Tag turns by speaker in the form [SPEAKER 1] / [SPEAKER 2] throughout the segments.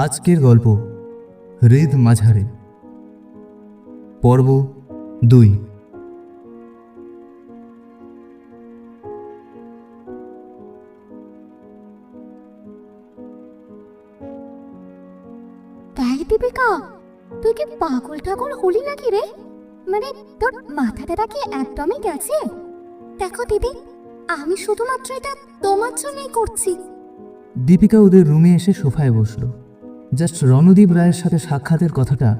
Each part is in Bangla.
[SPEAKER 1] আজকের গল্প হৃদ মাঝারে। পর্ব দুই।
[SPEAKER 2] তাই দীপিকা তুই কি পাগল টাগল হলি নাকি রে? মানে তোর মাথাটা কি একদমই গেছে? দেখো দিদি আমি শুধুমাত্র এটা তোমার জন্যই করছি।
[SPEAKER 1] দীপিকা ওদের রুমে এসে সোফায় বসল। জাস্ট রণদীপ রায়ের সাথে সাক্ষাতের কথাটা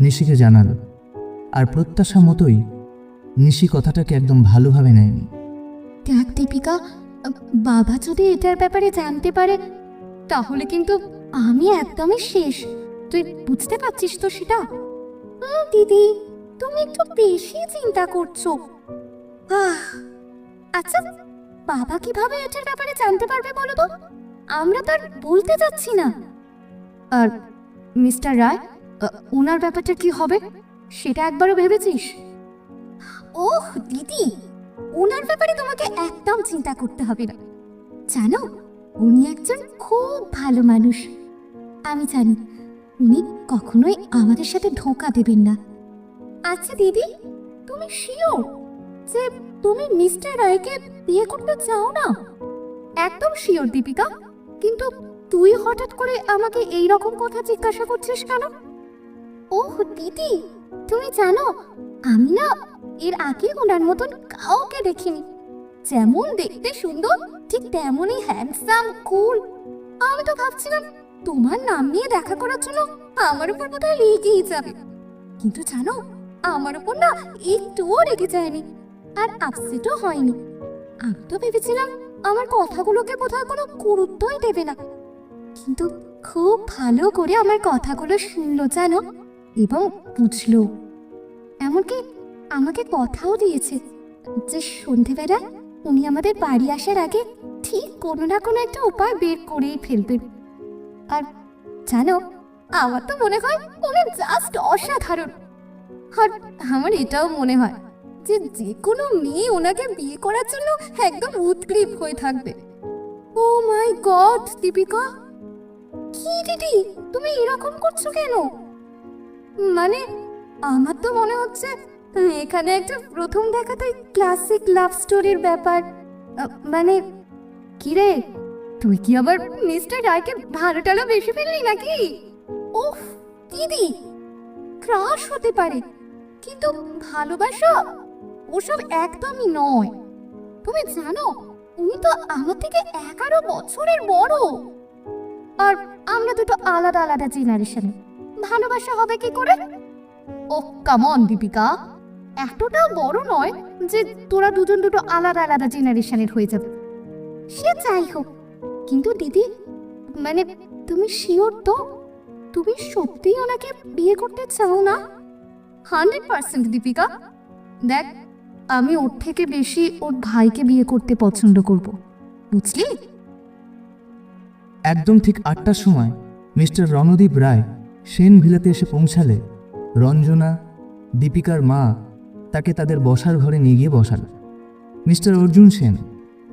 [SPEAKER 1] নিশিকে জানাল। আর প্রত্যাশা মতোই নিশি কথাটাকে একদম ভালোভাবে নেয়নি।
[SPEAKER 2] দেখ দীপিকা, বাবা যদি এটার ব্যাপারে জানতে পারে, তাহলে কিন্তু আমি একদমই শেষ। তুই বুঝতে পারছিস তো সেটা? দিদি, তুমি একটু বেশি চিন্তা করছ। আচ্ছা বাবা কীভাবে এটার ব্যাপারে জানতে পারবে বলো তো? আমরা তো আর বলতে যাচ্ছি না। আর মিস্টার রায় ওনার ব্যাপারটা কি হবে? সেটা একবারও ভেবেছিস? ওহ, দিদি ওনার ব্যাপারে তোমাকে একদম চিন্তা করতে হবে না। জানো, উনি একজন খুব ভালো মানুষ। আমি জানি, উনি কখনোই আমাদের সাথে ধোকা দেবেন না। আচ্ছা দিদি, তুমি শিওর যে তুমি মিস্টার রায়কে বিয়ে করতে চাও না? একদম শিওর, দীপিকা। কিন্তু তুই হঠাৎ করে আমাকে এই রকম কথা জিজ্ঞাসা করছিস কেন? ওহ, দিদি, তুমি জানো, আমি না এর আগে ওনার মতন কাউকে দেখিনি। যেমন দেখতে সুন্দর, ঠিক তেমনই হ্যান্ডসাম কুল আমি তো ভাবছিলাম, তোমার নাম নিয়ে দেখা করার জন্য আমার উপর বোধহয় রেগেই যাবে। কিন্তু জানো, আমার উপর না একটুও রেগে যায়নি, আর আপসেটও হয়নি। আমি তো ভেবেছিলাম, আমার কথাগুলোকে বোধহয় কোনো গুরুত্বই দেবে না। কিন্তু খুব ভালো করে আমার কথাগুলো শুনলো জানো, এবং বুঝলো। এমনকি আমাকে কথাও দিয়েছে যে সন্ধেবেলা উনি আমাদের বাড়ি আসার আগে ঠিক কোনো না কোনো একটা উপায় বের করেই ফেলবেন। আর জানো, আমার তো মনে হয় উনি জাস্ট অসাধারণ। আর আমার এটাও মনে হয় যে যে কোনো মেয়ে ওনাকে বিয়ে করার জন্য একদম উৎগ্রীব হয়ে থাকবে। Oh my god Deepika! কি দিদি? তুমি এরকম করছ কেন? মানে আমার তো মনে হচ্ছে এখানে একটা প্রথম দেখাতে ক্লাসিক লাভ স্টোরির ব্যাপার। মানে কি রে তুই কি আবার মিস্টার রায়কে ভালো টালো বেশি ফেললি নাকি? ওহ দিদি ক্রাশ হতে পারে, কিন্তু ভালোবাসা ওসব একদমই নয়। তুমি জানো, উনি তো আমার থেকে এগারো বছরের বড়। আর আমরা দুটো আলাদা আলাদা জেনারেশনে ভালোবাসা হবে কি করে? Oh come on Deepika. এতটাও বড় নয় যে তোরা দুজন দুটো আলাদা আলাদা জেনারেশনের হয়ে যাবে। সে যাই হোক, কিন্তু দিদি মানে তুমি শিওর তো? তুমি সত্যিই ওনাকে বিয়ে করতে চাও না? Hundred percent, Deepika. দেখ, আমি ওর থেকে বেশি ওর ভাইকে বিয়ে করতে পছন্দ করব। বুঝলি?
[SPEAKER 1] একদম ঠিক আটটার সময় মিস্টার রণদীপ রায় সেন ভিলাতে এসে পৌঁছালে রঞ্জনা, দীপিকার মা তাকে তাদের বসার ঘরে নিয়ে গিয়ে বসাল। মিস্টার অর্জুন সেন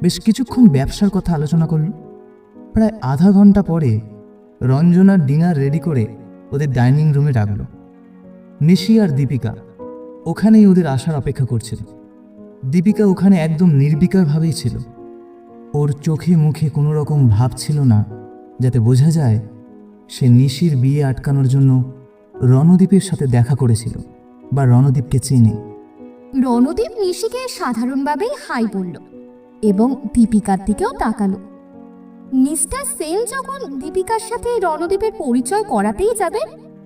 [SPEAKER 1] বেশ কিছুক্ষণ ব্যবসার কথা আলোচনা করল। প্রায় আধা ঘণ্টা পরে রঞ্জনার ডিনার রেডি করে ওদের ডাইনিং রুমে ডাকল। নিশি আর দীপিকা ওখানেই ওদের আসার অপেক্ষা করছিল। দীপিকা ওখানে একদম নির্বিকারভাবেই ছিল। ওর চোখে মুখে কোনো রকম ভাব ছিল না। যাতে বোঝা যায় সে নিশির বিয়ে আটকানোর জন্য রণদীপের সাথে দেখা করেছিল বা রণদীপকে চেনে।
[SPEAKER 2] রণদীপ নিশিকে সাধারণভাবেই হাই বলল এবং দীপিকার দিকেও তাকালো। মিস্টার সেন যখন দীপিকার সাথে রণদীপের পরিচয় করাতেই যাবে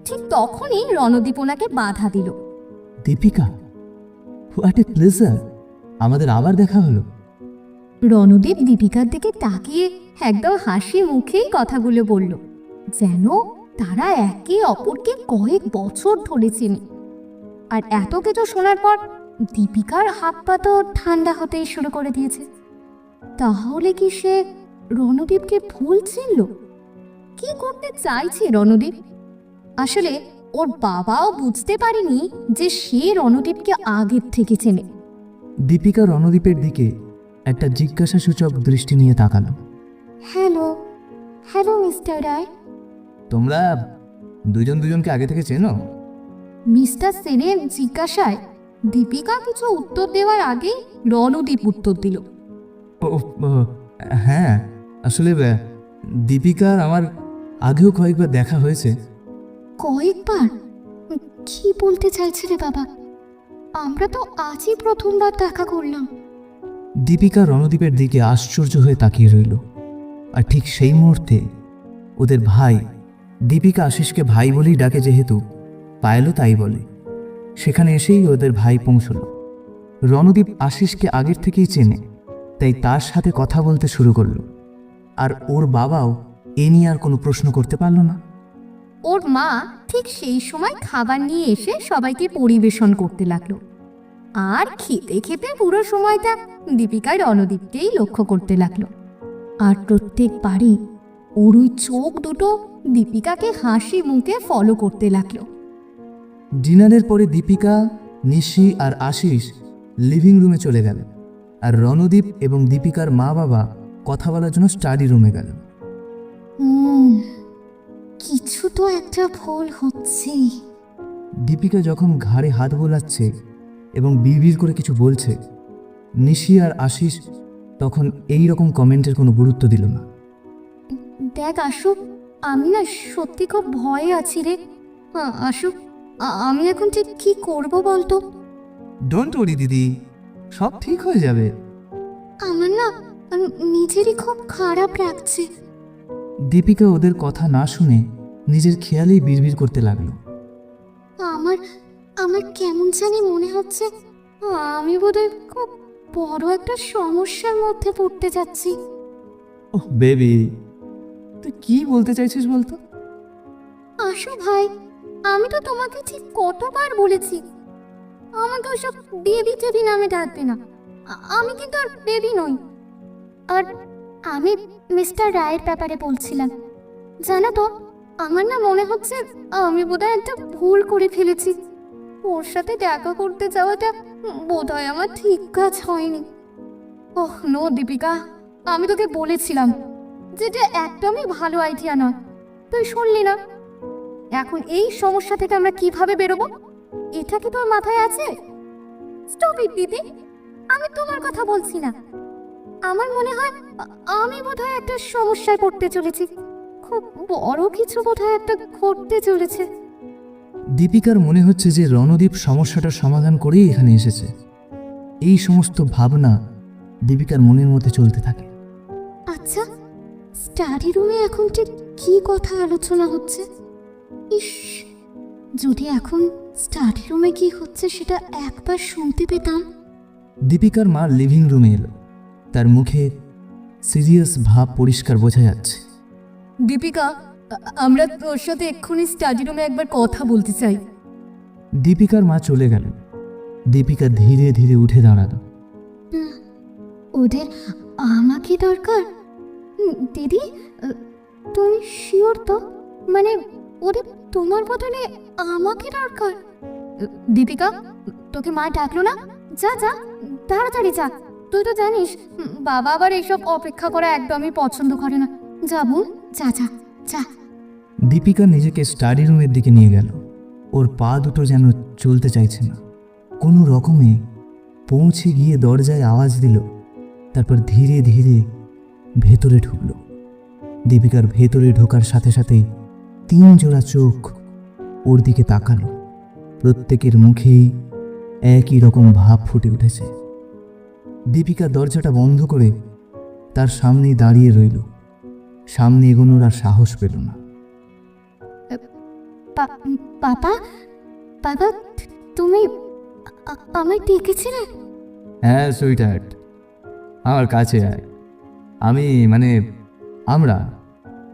[SPEAKER 2] ঠিক তখনই রণদীপ ওনাকে বাধা দিল।
[SPEAKER 1] দীপিকা হোয়াট এ প্লেজার আমাদের আবার দেখা হলো।
[SPEAKER 2] রণদীপ দীপিকার দিকে তাকিয়ে একদম হাসি মুখেই কথাগুলো বলল, যেন তারা একে অপরকে কয়েক বছর ধরে চেনে। আর এত কিছু শোনার পর দীপিকার হাত পা তো ঠান্ডা হতেই শুরু করে দিয়েছে। তাহলে কি সে রণদীপকে ভুল চিনল? কি করতে চাইছে রণদীপ? আসলে ওর বাবাও বুঝতে পারেনি যে সে রণদীপকে আগের থেকে চেনে।
[SPEAKER 1] দীপিকা রণদীপের দিকে একটা জিজ্ঞাসাসূচক দৃষ্টি নিয়ে তাকালো।
[SPEAKER 2] Hello hello mister Roy.
[SPEAKER 1] তোমরা দুজন দুজনকে আগে থেকে চেনো?
[SPEAKER 2] মিস্টার সেনের জিজ্ঞাসায় দীপিকা কিছু উত্তর দেওয়ার আগেই রণদীপ উত্তর দিল।
[SPEAKER 1] হ্যাঁ আসলে দীপিকার আমার আগেও কয়েকবার দেখা হয়েছে।
[SPEAKER 2] কয়েকবার? কি বলতে চাইছে রে বাবা? আমরা তো আজই প্রথমবার দেখা করলাম।
[SPEAKER 1] দীপিকা রণদীপের দিকে আশ্চর্য হয়ে তাকিয়ে রইল। আর ঠিক সেই মুহূর্তে ওদের ভাই, দীপিকা আশিসকে ভাই বলেই ডাকে যেহেতু, পায়েলও তাই বলে। সেখানে এসেই ওদের ভাই পৌঁছল। রণদীপ আশিসকে আগের থেকেই চেনে, তাই তার সাথে কথা বলতে শুরু করল। আর ওর বাবাও এ নিয়ে আর কোনো প্রশ্ন করতে পারল না।
[SPEAKER 2] ওর মা ঠিক সেই সময় খাবার নিয়ে এসে সবাইকে পরিবেশন করতে লাগল। আর খেতে খেতে পুরো সময়টা দীপিকার রণদীপকেই লক্ষ্য করতে লাগল। আর প্রত্যেকবারই ওর ওই চোখ দুটো দীপিকাকে হাসি মুখে ফলো করতে লাগল।
[SPEAKER 1] ডিনারের পরে দীপিকা নিশি আর আশিস লিভিং রুমে চলে গেল আর রণদীপ এবং দীপিকার মা বাবা কথা বলার জন্য স্টাডি রুমে গেল
[SPEAKER 2] কিছু তো একটা ভুল হচ্ছেই
[SPEAKER 1] দীপিকা যখন ঘাড়ে হাত বোলাচ্ছে এবং বিড়বিড় করে কিছু বলছে। নিশি আর আশিস তখন এই রকম কমেন্টের কোনো গুরুত্ব দিল না।
[SPEAKER 2] দেখ আসুক আমি না সত্যি খুব ভয়ে আছি রে। আ- আসুক আমি এখন ঠিক কি করব বলতো?
[SPEAKER 1] ডোন্ট ওরি দিদি সব ঠিক হয়ে যাবে।
[SPEAKER 2] আমার না নিজেরই খুব খারাপ লাগছে।
[SPEAKER 1] দীপিকা ওদের কথা না শুনে নিজের খেয়ালেই বিড়বিড় করতে লাগল।
[SPEAKER 2] আমার আমার কেমন জানি মনে হচ্ছে আমি বোধহয় খুব বড় একটা সমস্যার মধ্যে পড়তে যাচ্ছি।
[SPEAKER 1] ও বেবি তুই কি বলতে চাইছিস বলতো?
[SPEAKER 2] আসো ভাই আমি তো তোমাকে ঠিক কতবার বলেছি। আমাকে ওসব বেবি টেবি নামে ডাকবে না। আমি কিন্তু আর বেবি নই। আর আমি মিস্টার রায়ের ব্যাপারে বলছিলাম। জানো তো আমার না মনে হচ্ছে আমি বোধহয় একটা ভুল করে ফেলেছি। ওর সাথে দেখা করতে যাওয়াটা বোধহয় আমার ঠিক কাজ হয়নি। ওহ, নো, দীপিকা, আমি তোকে বলেছিলাম যেটা একদমই ভালো আইডিয়া নয়। তুই শুনলি না? এখন এই সমস্যা থেকে আমরা কীভাবে বেরোবো? এটা কি তোর মাথায় আছে? স্টপ ইট দিদি। আমি তোমার কথা বলছি না। আমার মনে হয় আমি বোধহয় একটা সমস্যায় পড়তে চলেছি। খুব বড় কিছু বোধহয় একটা ঘটতে চলেছে।
[SPEAKER 1] দীপিকার মনে হচ্ছে যে রণদীপ সমস্যাটার সমাধান করেই এখানে এসেছে। এই সমস্ত ভাবনা দীপিকার মনের মধ্যে চলতে থাকে।
[SPEAKER 2] আচ্ছা স্টাডি রুমে এখন ঠিক কি কথা আলোচনা হচ্ছে? ইস যদি এখন স্টাডি রুমে কি হচ্ছে সেটা একবার শুনতে পেতাম।
[SPEAKER 1] দীপিকার মা লিভিং রুমে এলো। তার মুখে সিরিয়াস ভাব পরিষ্কার বোঝা যাচ্ছে।
[SPEAKER 2] দীপিকা আমরা তোর সাথে এক্ষুনি স্টাডি রুমে একবার কথা বলতে চাই।
[SPEAKER 1] দীপিকার মা চলে গেল দীপিকা ধীরে ধীরে উঠে দাঁড়াল।
[SPEAKER 2] ওদের আমাকে দরকার? দিদি তুমি শিওর তো? মানে ওদের তোমার বদলে আমাকে দরকার? দীপিকা তোকে মা ডাকলো না? যা যা তাড়াতাড়ি যা। তুই তো জানিস বাবা আবার এইসব অপেক্ষা করা একদমই পছন্দ করে না। যাব যা যা। যা।
[SPEAKER 1] দীপিকা নিজেকে স্টাডি রুমের দিকে নিয়ে গেল। ওর পা দুটো যেন চলতে চাইছে না। কোনো রকমে পৌঁছে গিয়ে দরজায় আওয়াজ দিল। তারপর ধীরে ধীরে ভেতরে ঢুকল। দীপিকার ভেতরে ঢোকার সাথে সাথে তিন জোড়া চোখ ওর দিকে তাকালো। প্রত্যেকের মুখেই একই রকম ভাব ফুটে উঠেছে। দীপিকা দরজাটা বন্ধ করে তার সামনেই দাঁড়িয়ে রইল। সামনে এগোনোর আর সাহস পেল না।
[SPEAKER 2] পা- বাবা বাবা তুমি আমায় ডেকেছিলে?
[SPEAKER 1] হ্যাঁ সুইটার্ট আমার কাছে আয়। আমি মানে আমরা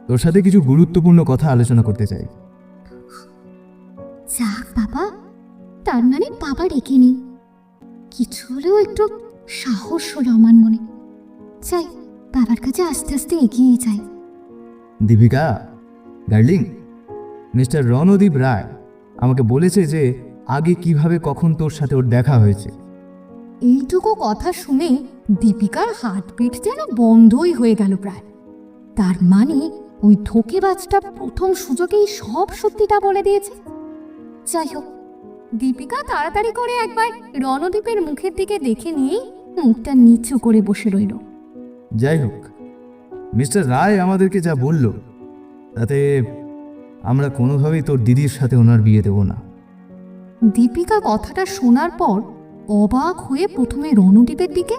[SPEAKER 1] তোর সাথে কিছু গুরুত্বপূর্ণ কথা আলোচনা করতে চাই।
[SPEAKER 2] যাক বাবা তার মানে বাবা ডেকেনি কিছু হলেও একটু সাহস হলো আমার মনে। চাই বাবার কাছে আস্তে আস্তে এগিয়ে যাই।
[SPEAKER 1] দীপিকা ডার্লিং মিস্টার রণদীপ রায় আমাকে বলেছে যে আগে কীভাবে কখন তোর সাথে ওর দেখা হয়েছে।
[SPEAKER 2] এইটুকু কথা শুনে দীপিকার হার্টবিট যেন বন্ধই হয়ে গেল প্রায়। তার মানে ওই ধোকেবাজটা প্রথম সুযোগেই সব সত্যিটা বলে দিয়েছে। যাই হোক দীপিকা তাড়াতাড়ি করে একবার রণদীপের মুখের দিকে দেখে নিয়েই মুখটা নিচু করে বসে রইল।
[SPEAKER 1] যাই হোক মিস্টার রায় আমাদেরকে যা বলল তাতে আমরা কোনোভাবেই তোর দিদির সাথে ওনার বিয়ে দেব না।
[SPEAKER 2] দীপিকা কথাটা শোনার পর অবাক হয়ে প্রথমে রণদীপের দিকে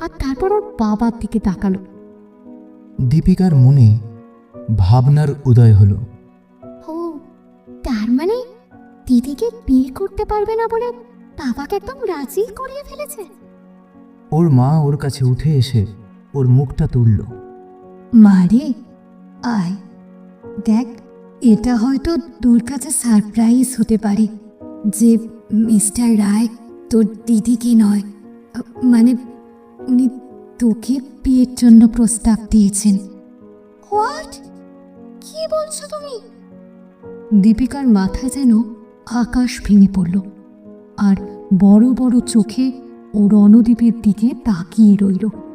[SPEAKER 2] আর তারপর ওর বাবার দিকে তাকালো।
[SPEAKER 1] দীপিকার মনে ভাবনার উদয় হলো।
[SPEAKER 2] ও তার মানে দিদিকে বিয়ে করতে পারবে না বলে বাবাকে একদম রাজি করিয়ে ফেলেছে?
[SPEAKER 1] ওর মা ওর কাছে উঠে এসে ওর মুখটা তুলল।
[SPEAKER 2] মারে? আয়। দেখ, এটা হয়তো তোর কাছে সারপ্রাইজ হতে পারে যে মিস্টার রায় তোর দিদিকে নয়। মানে উনি তোকে বিয়ের জন্য প্রস্তাব দিয়েছেন। হোয়াট? কি বলছো তুমি? দীপিকার মাথায় যেন আকাশ ভেঙে পড়ল আর বড় বড় চোখে ও রণদ্বীপের দিকে তাকিয়ে রইল।